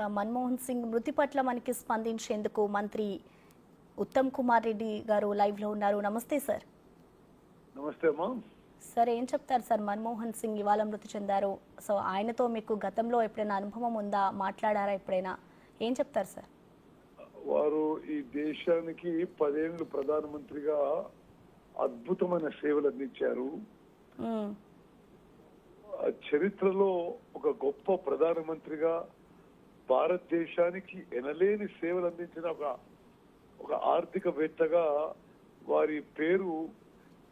ఇక మన్మోహన్ సింగ్ మృతి పట్ల మనకి స్పందించేందుకు మంత్రి ఉత్తమ్ కుమార్ రెడ్డి గారు లైవ్లో ఉన్నారు. నమస్తే సార్. నమస్తే అమ్మా. సార్ ఏం చెప్తారు సార్? మన్మోహన్ సింగ్ ఇవాళ మృతి చెందారు. సో ఆయనతో మీకు గతంలో ఎప్పుడైనా అనుభవం ఉందా? మాట్లాడారా ఎప్పుడైనా? ఏం చెప్తారు సార్? వారు ఈ దేశానికి పదేళ్ళు ప్రధానమంత్రిగా అద్భుతమైన సేవలు అందించారు. చరిత్రలో ఒక గొప్ప ప్రధానమంత్రిగా భారతదేశానికి ఎనలేని సేవలు అందించిన ఒక ఒక ఆర్థికవేత్తగా వారి పేరు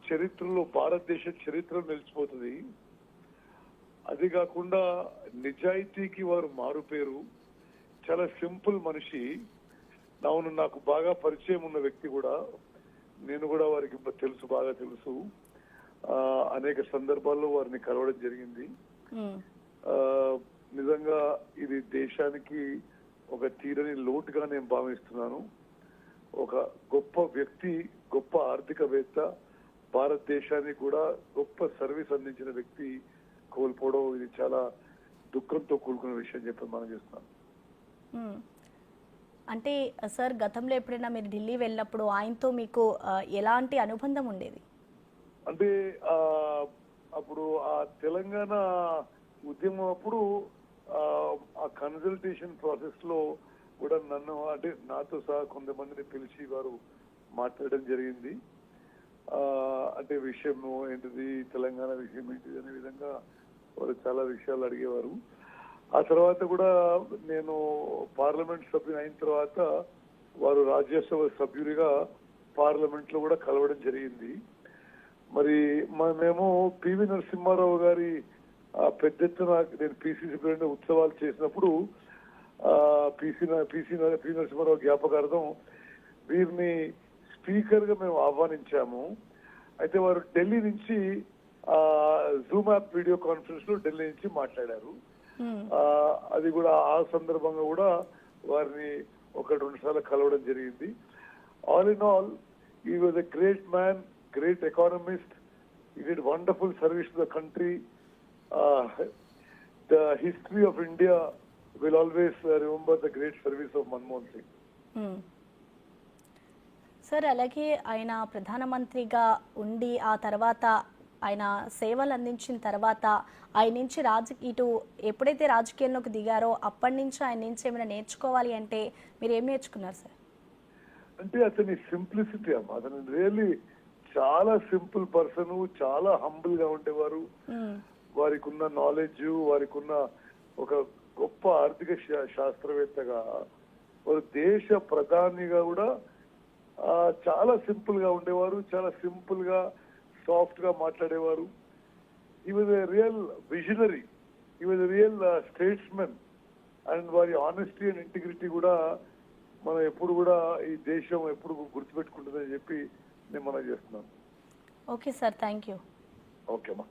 చరిత్రలో భారతదేశ చరిత్రలో నిలిచిపోతుంది. అది కాకుండా నిజాయితీకి వారు మారు పేరు. చాలా సింపుల్ మనిషి. అవును నాకు బాగా పరిచయం ఉన్న వ్యక్తి కూడా. నేను కూడా వారికి తెలుసు బాగా తెలుసు. అనేక సందర్భాల్లో వారిని కలవడం జరిగింది. ఇది దేశానికి ఒక తీరని లోటుగా నేను భావిస్తున్నాను. ఒక గొప్ప వ్యక్తి గొప్ప ఆర్థికవేత్త భారతదేశానికి కూడా గొప్ప సర్వీస్ అందించిన వ్యక్తి కోల్పోవడం ఇది చాలా దుఃఖంతో కూడుకున్న విషయం చెప్పి మనం చేస్తున్నాను మ్మ్. అంటే సార్ గతంలో ఎప్పుడైనా మీరు ఢిల్లీ వెళ్ళినప్పుడు ఆయనతో మీకు ఎలాంటి అనుబంధం ఉండేది? అంటే అప్పుడు ఆ తెలంగాణ ఉద్యమం అప్పుడు ఆ, కన్సల్టేషన్ ప్రాసెస్లో కూడా నన్ను అంటే నాతో సహా కొంతమందిని పిలిచి వారు మాట్లాడడం జరిగింది. అంటే విషయం ఏంటిది తెలంగాణ విషయం ఏంటిది అనే విధంగా వారు చాలా విషయాలు అడిగేవారు. ఆ తర్వాత కూడా నేను పార్లమెంట్ సభ్యుని అయిన తర్వాత వారు రాజ్యసభ సభ్యుడిగా పార్లమెంట్లో కూడా కలవడం జరిగింది. మరి మ- మేము పివి నరసింహారావు గారి పెద్ద ఎత్తున నేను పిసిసి ప్రెసిడెంట్ ఉత్సవాలు చేసినప్పుడు పిసి పిసి పి నరసింహారావు జ్ఞాపకార్థం వీరిని స్పీకర్గా మేము ఆహ్వానించాము. అయితే వారు ఢిల్లీ నుంచి జూమ్ యాప్ వీడియో కాన్ఫరెన్స్లో ఢిల్లీ నుంచి మాట్లాడారు. అది కూడా ఆ సందర్భంగా కూడా వారిని ఒక రెండు సార్లు కలవడం జరిగింది. All in all he was a great man great economist he did wonderful service to the country the history of India will always remember the great service of Manmohan Singh hmm. Sir అలాగే ఆయన ప్రధానమంత్రిగా ఉండి ఆ తర్వాత ఆయన సేవలు అందించిన తర్వాత ఆయన నుంచి రాజ ఇటు ఎప్పుడైతే రాజకీయంలోకి దిగారో అప్పటి నుంచి ఆయన నుంచి ఏమైనా నేర్చుకోవాలి అంటే మీరు ఏం నేర్చుకున్నారు సార్ అంటే అతని సింప్లిసిటీ అమ్మ అతను రియల్లీ చాలా సింపుల్ పర్సన్ చాలా హంబుల్గా ఉండేవారు మ్మ్. వారికి ఉన్న నాలెడ్జ్ వారికి ఉన్న ఒక గొప్ప ఆర్థిక శాస్త్రవేత్తగా వారు దేశ ప్రధానిగా కూడా చాలా సింపుల్గా ఉండేవారు చాలా సింపుల్గా సాఫ్ట్గా మాట్లాడేవారు. He was real visionary he was real statesmen and వారి ఆనెస్టీ అండ్ ఇంటిగ్రిటీ కూడా మనం ఎప్పుడు కూడా ఈ దేశం ఎప్పుడు గుర్తుపెట్టుకుంటుందని చెప్పి నేను మనం చేస్తున్నాను. Okay sir thank you okay అమ్మా